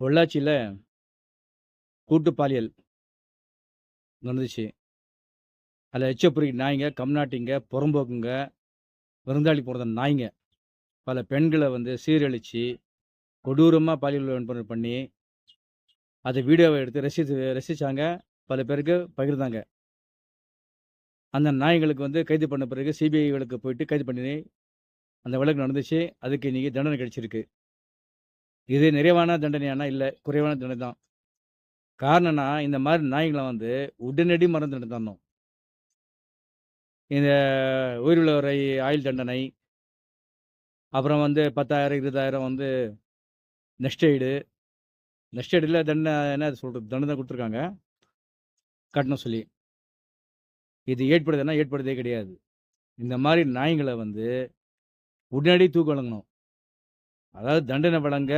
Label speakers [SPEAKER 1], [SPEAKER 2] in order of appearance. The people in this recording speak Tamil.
[SPEAKER 1] பொள்ளாச்சியில் கூட்டு பாலியல் நடந்துச்சு. அதில் எச்சப்புரி நாய்ங்க, கம்நாட்டிங்க, புறம்போக்குங்க, விருந்தாளி போகிறத நாய்ங்க. பல பெண்களை வந்து சீரழித்து கொடூரமாக பாலியல் வன்புணர்வு பண்ணி, அதை வீடியோவை எடுத்து ரசித்து ரசித்தாங்க பல பேருக்கு பகிர்ந்தாங்க. அந்த நாய்களுக்கு வந்து கைது பண்ண பிறகு சிபிஐ விளக்கு போயிட்டு கைது பண்ணி, அந்த வழக்கு நடந்துச்சு. அதுக்கு இன்றைக்கி தண்டனை கிடச்சிருக்கு இது நிறைவான தண்டனையானா இல்லை குறைவான தண்டனை தான். காரணம்னா இந்த மாதிரி நாய்களை வந்து உடனடி மரண தண்டனை தரணும். இந்த உயிரிழவரை ஆயுள் தண்டனை. அப்புறம் வந்து 10,000 20,000 வந்து நெஸ்டைடு நெஸ்டைடில் தண்டனை என்ன சொல்கிறது தண்டனை கொடுத்துருக்காங்க கட்டணும் சொல்லி. இது ஏற்படுதுன்னா ஏற்படுறதே கிடையாது. இந்த மாதிரி நாய்களை வந்து உடனடி தூக்கு வழங்கணும். அதாவது தண்டனை வழங்க